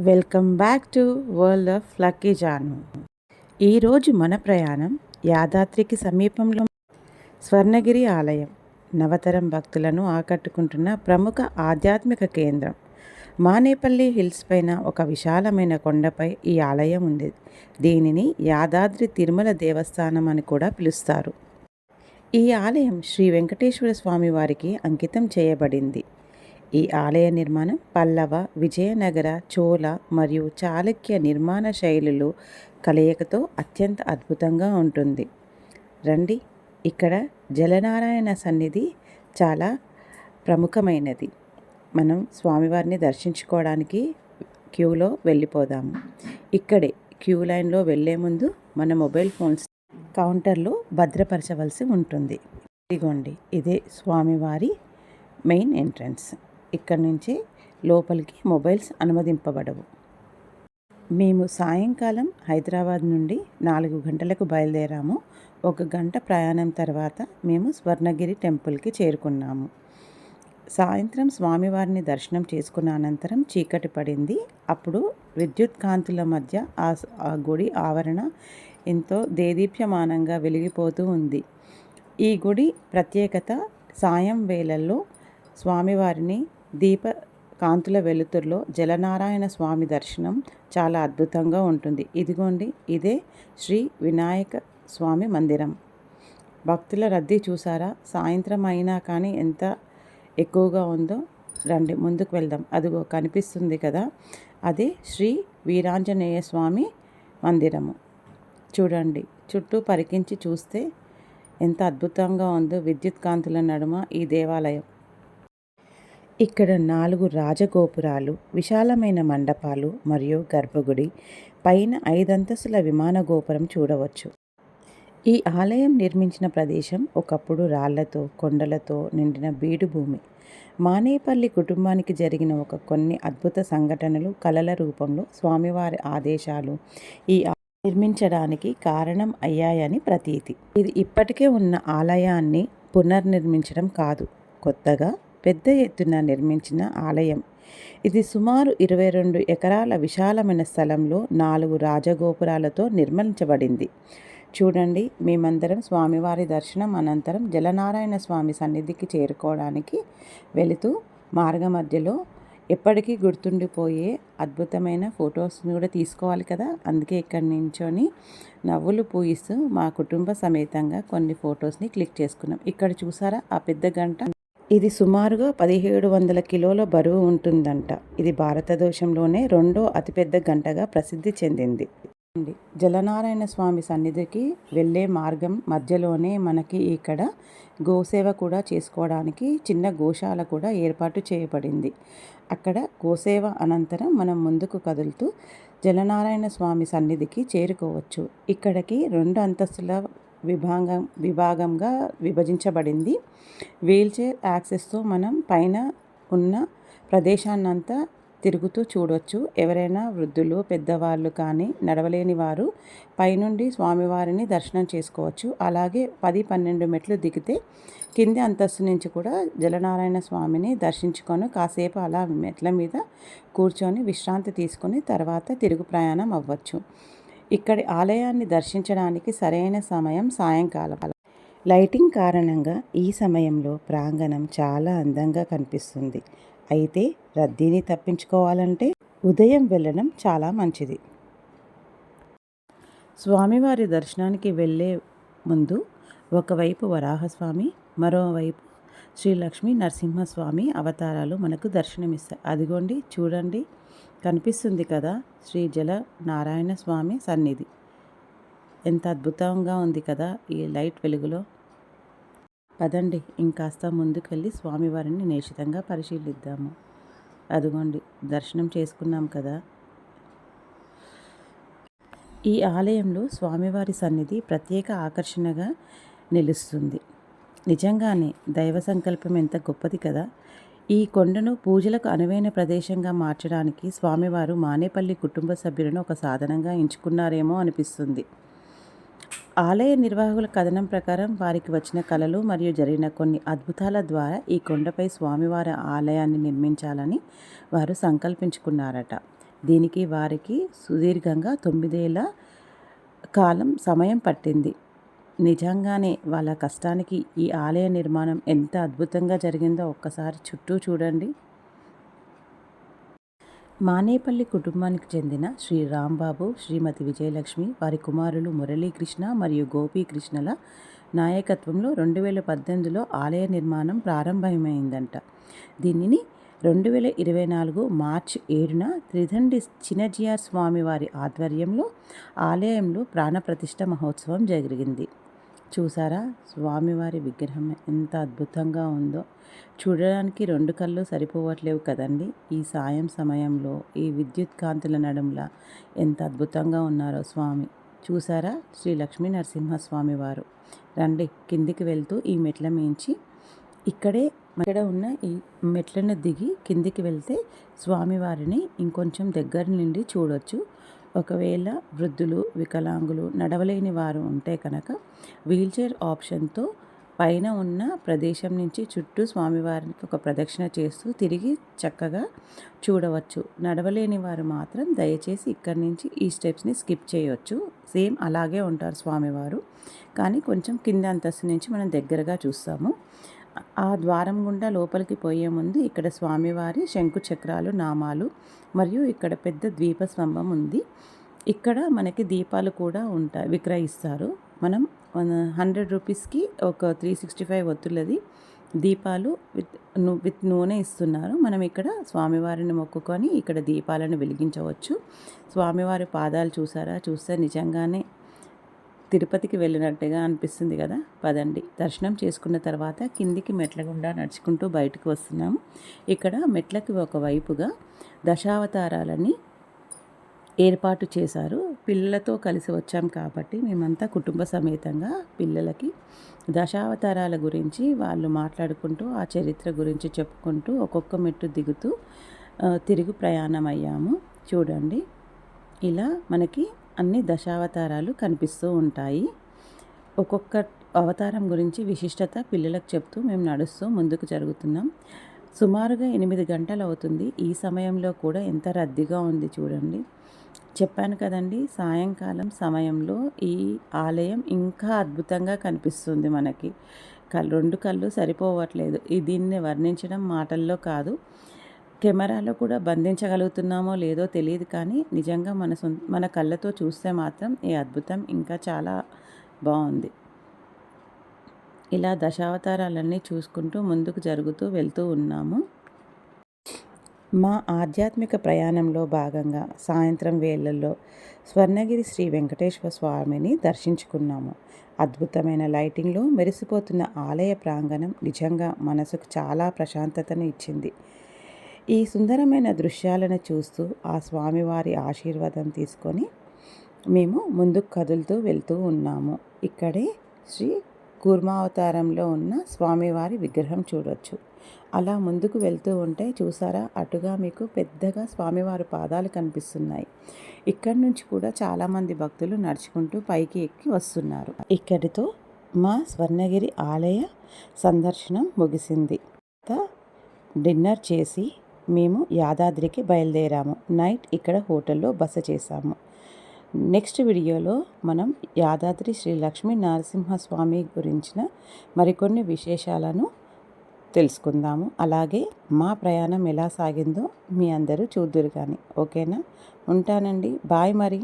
Welcome back to world of lucky Jaanu. ఈరోజు మన ప్రయాణం యాదాద్రికి సమీపంలో స్వర్ణగిరి ఆలయం. నవతరం భక్తులను ఆకట్టుకుంటున్న ప్రముఖ ఆధ్యాత్మిక కేంద్రం. మానేపల్లి హిల్స్ పైన ఒక విశాలమైన కొండపై ఈ ఆలయం ఉంది. దీనిని యాదాద్రి తిరుమల దేవస్థానం అని కూడా పిలుస్తారు. ఈ ఆలయం శ్రీ వెంకటేశ్వర స్వామి వారికి అంకితం చేయబడింది. ఈ ఆలయ నిర్మాణం పల్లవ విజయనగర చోళ మరియు చాళుక్య నిర్మాణ శైలులు కలయికతో అత్యంత అద్భుతంగా ఉంటుంది. రండి ఇక్కడ జలనారాయణ సన్నిధి చాలా ప్రముఖమైనది. మనం స్వామివారిని దర్శించుకోవడానికి క్యూలో వెళ్ళిపోదాము. ఇక్కడే క్యూ లైన్లో వెళ్ళే ముందు మన మొబైల్ ఫోన్స్ కౌంటర్లో భద్రపరచవలసి ఉంటుంది. ఇదిగోండి ఇదే స్వామివారి మెయిన్ ఎంట్రన్స్. ఇక్కడ నుంచి లోపలికి మొబైల్స్ అనుమతింపబడవు. మేము సాయంకాలం హైదరాబాద్ నుండి నాలుగు గంటలకు బయలుదేరాము. ఒక గంట ప్రయాణం తర్వాత మేము స్వర్ణగిరి టెంపుల్కి చేరుకున్నాము. సాయంత్రం స్వామివారిని దర్శనం చేసుకున్న అనంతరం చీకటి పడింది. అప్పుడు విద్యుత్ కాంతుల మధ్య ఆ ఆ గుడి ఆవరణ ఎంతో దేదీప్యమానంగా వెలిగిపోతూ ఉంది. ఈ గుడి ప్రత్యేకత సాయం వేళల్లో స్వామివారిని దీప కాంతుల వెలుతురులో జలనారాయణ స్వామి దర్శనం చాలా అద్భుతంగా ఉంటుంది. ఇదిగోండి ఇదే శ్రీ వినాయక స్వామి మందిరం. భక్తుల రద్దీ చూసారా? సాయంత్రం అయినా కానీ ఎంత ఎక్కువగా ఉందో రండి ముందుకు వెళ్దాం. అదిగో కనిపిస్తుంది కదా? అది శ్రీ వీరాంజనేయ స్వామి మందిరము. చూడండి చుట్టూ పరికించి చూస్తే ఎంత అద్భుతంగా ఉందో విద్యుత్ కాంతుల నడుమ ఈ దేవాలయం. ఇక్కడ నాలుగు రాజగోపురాలు విశాలమైన మండపాలు మరియు గర్భగుడి పైన ఐదంతస్తుల విమాన గోపురం చూడవచ్చు. ఈ ఆలయం నిర్మించిన ప్రదేశం ఒకప్పుడు రాళ్ళతో కొండలతో నిండిన బీడు భూమి. మానేపల్లి కుటుంబానికి జరిగిన ఒక కొన్ని అద్భుత సంఘటనలు కళల రూపంలో స్వామివారి ఆదేశాలు ఈ నిర్మించడానికి కారణం అయ్యాయని ప్రతీతి. ఇది ఇప్పటికే ఉన్న ఆలయాన్ని పునర్నిర్మించడం కాదు. కొత్తగా పెద్ద ఎత్తున నిర్మించిన ఆలయం. ఇది సుమారు ఇరవై రెండు ఎకరాల విశాలమైన స్థలంలో నాలుగు రాజగోపురాలతో నిర్మించబడింది. చూడండి మేమందరం స్వామివారి దర్శనం అనంతరం జలనారాయణ స్వామి సన్నిధికి చేరుకోవడానికి వెళుతూ మార్గ మధ్యలో ఎప్పటికీ గుర్తుండిపోయే అద్భుతమైన ఫొటోస్ని కూడా తీసుకోవాలి కదా? అందుకే ఇక్కడ నించొని నవ్వులు పూయిస్తూ మా కుటుంబ సమేతంగా కొన్ని ఫొటోస్ని క్లిక్ చేసుకున్నాం. ఇక్కడ చూసారా ఆ పెద్ద గంట? ఇది సుమారుగా పదిహేడు వందల కిలోల బరువు ఉంటుందంట. ఇది భారతదేశంలోనే రెండో అతిపెద్ద గంటగా ప్రసిద్ధి చెందింది. జలనారాయణ స్వామి సన్నిధికి వెళ్ళే మార్గం మధ్యలోనే మనకి ఇక్కడ గోసేవ కూడా చేసుకోవడానికి చిన్న గోశాల కూడా ఏర్పాటు చేయబడింది. అక్కడ గోసేవ అనంతరం మనం ముందుకు కదులుతూ జలనారాయణ స్వామి సన్నిధికి చేరుకోవచ్చు. ఇక్కడికి రెండు అంతస్తుల విభాగం విభాగంగా విభజించబడింది. వీల్చైర్ యాక్సెస్తో మనం పైన ఉన్న ప్రదేశాన్నంతా తిరుగుతూ చూడవచ్చు ఎవరైనా వృద్ధులు పెద్దవాళ్ళు కానీ నడవలేని వారు పైనుండి స్వామివారిని దర్శనం చేసుకోవచ్చు. అలాగే పది పన్నెండు మెట్లు దిగితే కింది అంతస్తు నుంచి కూడా జలనారాయణ స్వామిని దర్శించుకొని కాసేపు అలా మెట్ల మీద కూర్చొని విశ్రాంతి తీసుకొని తర్వాత తిరుగు ప్రయాణం అవ్వచ్చు. ఇక్కడి ఆలయాన్ని దర్శించడానికి సరైన సమయం సాయంకాలం. లైటింగ్ కారణంగా ఈ సమయంలో ప్రాంగణం చాలా అందంగా కనిపిస్తుంది. అయితే రద్దీని తప్పించుకోవాలంటే ఉదయం వెళ్ళడం చాలా మంచిది. స్వామివారి దర్శనానికి వెళ్ళే ముందు ఒకవైపు వరాహస్వామి మరోవైపు శ్రీ లక్ష్మీ నరసింహస్వామి అవతారాలు మనకు దర్శనమిస్తాయి. అదిగోండి చూడండి. కనిపిస్తుంది కదా శ్రీ జల నారాయణ స్వామి సన్నిధి. ఎంత అద్భుతంగా ఉంది కదా ఈ లైట్ వెలుగులో. పదండి ఇంకాస్త ముందుకెళ్ళి స్వామివారిని నిశితంగా పరిశీలిద్దాము. అదిగోండి దర్శనం చేసుకున్నాం కదా. ఈ ఆలయంలో స్వామివారి సన్నిధి ప్రత్యేక ఆకర్షణగా నిలుస్తుంది. నిజంగానే దైవ సంకల్పం ఎంత గొప్పది కదా. ఈ కొండను పూజలకు అనువైన ప్రదేశంగా మార్చడానికి స్వామివారు మానేపల్లి కుటుంబ సభ్యులను ఒక సాధనంగా ఎంచుకున్నారేమో అనిపిస్తుంది. ఆలయ నిర్వాహకుల కథనం ప్రకారం వారికి వచ్చిన కళలు మరియు జరిగిన కొన్ని అద్భుతాల ద్వారా ఈ కొండపై స్వామివారి ఆలయాన్ని నిర్మించాలని వారు సంకల్పించుకున్నారట. దీనికి వారికి సుదీర్ఘంగా తొమ్మిదేళ్ళ కాలం సమయం పట్టింది. నిజంగానే వాళ్ళ కష్టానికి ఈ ఆలయ నిర్మాణం ఎంత అద్భుతంగా జరిగిందో ఒక్కసారి చుట్టూ చూడండి. మానేపల్లి కుటుంబానికి చెందిన శ్రీ రాంబాబు శ్రీమతి విజయలక్ష్మి వారి కుమారులు మురళీకృష్ణ మరియు గోపీకృష్ణల నాయకత్వంలో రెండు వేల పద్దెనిమిదిలో ఆలయ నిర్మాణం ప్రారంభమైందంట. దీనిని రెండు వేల ఇరవై నాలుగు మార్చ్ ఏడున త్రిదండి చినజియా స్వామి వారి ఆధ్వర్యంలో ఆలయంలో ప్రాణప్రతిష్ఠ మహోత్సవం జరిగింది. చూసారా? స్వామివారి విగ్రహం ఎంత అద్భుతంగా ఉందో. చూడడానికి రెండు కళ్ళు సరిపోవట్లేవు కదండి. ఈ సాయం సమయంలో ఈ విద్యుత్ కాంతుల నడుముల ఎంత అద్భుతంగా ఉన్నారో స్వామి. చూసారా? శ్రీ లక్ష్మీ నరసింహస్వామి వారు. రండి కిందికి వెళ్తూ ఈ మెట్ల మించి ఇక్కడే ఇక్కడ ఉన్న ఈ మెట్లను దిగి కిందికి వెళ్తే స్వామివారిని ఇంకొంచెం దగ్గర నుండి చూడొచ్చు. ఒకవేళ వృద్ధులు వికలాంగులు నడవలేని వారు ఉంటే కనుక వీల్చైర్ ఆప్షన్తో పైన ఉన్న ప్రదేశం నుంచి చుట్టూ స్వామివారికి ఒక ప్రదక్షిణ చేస్తూ తిరిగి చక్కగా చూడవచ్చు. నడవలేని వారు మాత్రం దయచేసి ఇక్కడి నుంచి ఈ స్టెప్స్ని స్కిప్ చేయవచ్చు సేమ్ అలాగే ఉంటారు స్వామివారు. కానీ కొంచెం కింద అంతస్తు నుంచి మనం దగ్గరగా చూస్తాము. ఆ ద్వారం గుండా లోపలికి పోయే ముందు ఇక్కడ స్వామివారి శంకు చక్రాలు నామాలు మరియు ఇక్కడ పెద్ద ద్వీప స్తంభం ఉంది. ఇక్కడ మనకి దీపాలు కూడా ఉంటాయి విక్రయిస్తారు. మనం హండ్రెడ్ రూపీస్కి ఒక త్రీ సిక్స్టీ ఫైవ్ వత్తులది దీపాలు విత్ విత్ నూనె ఇస్తున్నారు. మనం ఇక్కడ స్వామివారిని మొక్కుకొని ఇక్కడ దీపాలను వెలిగించవచ్చు. స్వామివారి పాదాలు చూసారా? చూస్తే నిజంగానే తిరుపతికి వెళ్ళినట్టుగా అనిపిస్తుంది కదా? పదండి. దర్శనం చేసుకున్న తర్వాత కిందికి మెట్ల గుండా నడుచుకుంటూ బయటకు వస్తున్నాము ఇక్కడ మెట్లకి ఒకవైపుగా దశావతారాలని ఏర్పాటు చేశారు. పిల్లలతో కలిసి వచ్చాం కాబట్టి మేమంతా కుటుంబ సమేతంగా పిల్లలకి దశావతారాల గురించి వాళ్ళు మాట్లాడుకుంటూ ఆ చరిత్ర గురించి చెప్పుకుంటూ ఒక్కొక్క మెట్టు దిగుతూ తిరుగు ప్రయాణం అయ్యాము చూడండి. ఇలా మనకి అన్ని దశావతారాలు కనిపిస్తూ ఉంటాయి. ఒక్కొక్క అవతారం గురించి విశిష్టత పిల్లలకు చెప్తూ మేము నడుస్తూ ముందుకు జరుగుతున్నాం. సుమారుగా ఎనిమిది గంటలు అవుతుంది. ఈ సమయంలో కూడా ఎంత రద్దీగా ఉంది చూడండి. చెప్పాను కదండి సాయంకాలం సమయంలో ఈ ఆలయం ఇంకా అద్భుతంగా కనిపిస్తుంది మనకి. కళ్ళు రెండు కళ్ళు సరిపోవట్లేదు. దీన్ని వర్ణించడం మాటల్లో కాదు. కెమెరాలో కూడా బంధించగలుగుతున్నామో లేదో తెలియదు కానీ నిజంగా మన మన కళ్ళతో చూస్తే మాత్రం ఈ అద్భుతం ఇంకా చాలా బాగుంది. ఇలా దశావతారాలన్నీ చూసుకుంటూ ముందుకు జరుగుతూ వెళ్తూ ఉన్నాము. మా ఆధ్యాత్మిక ప్రయాణంలో భాగంగా సాయంత్రం వేళల్లో స్వర్ణగిరి శ్రీ వెంకటేశ్వర స్వామిని దర్శించుకున్నాము. అద్భుతమైన లైటింగ్లో మెరిసిపోతున్న ఆలయ ప్రాంగణం నిజంగా మనసుకు చాలా ప్రశాంతతను ఇచ్చింది. ఈ సుందరమైన దృశ్యాలను చూస్తూ ఆ స్వామివారి ఆశీర్వాదం తీసుకొని మేము ముందుకు కదులుతూ వెళ్తూ ఉన్నాము. ఇక్కడే శ్రీ కూర్మావతారంలో ఉన్న స్వామివారి విగ్రహం చూడొచ్చు. అలా ముందుకు వెళ్తూ ఉంటే చూసారా? అటుగా మీకు పెద్దగా స్వామివారి పాదాలు కనిపిస్తున్నాయి. ఇక్కడి నుంచి కూడా చాలామంది భక్తులు నడుచుకుంటూ పైకి ఎక్కి వస్తున్నారు. ఇక్కడితో మా స్వర్ణగిరి ఆలయ సందర్శనం ముగిసింది. డిన్నర్ చేసి మేము యాదాద్రికి బయలుదేరాము. నైట్ ఇక్కడ హోటల్లో బస చేశాము. నెక్స్ట్ వీడియోలో మనం యాదాద్రి శ్రీ లక్ష్మీ నరసింహస్వామి గురించిన మరికొన్ని విశేషాలను తెలుసుకుందాము. అలాగే మా ప్రయాణం ఎలా సాగిందో మీ అందరూ చూద్దురు కానీ ఓకేనా? ఉంటానండి. బాయ్ మరి.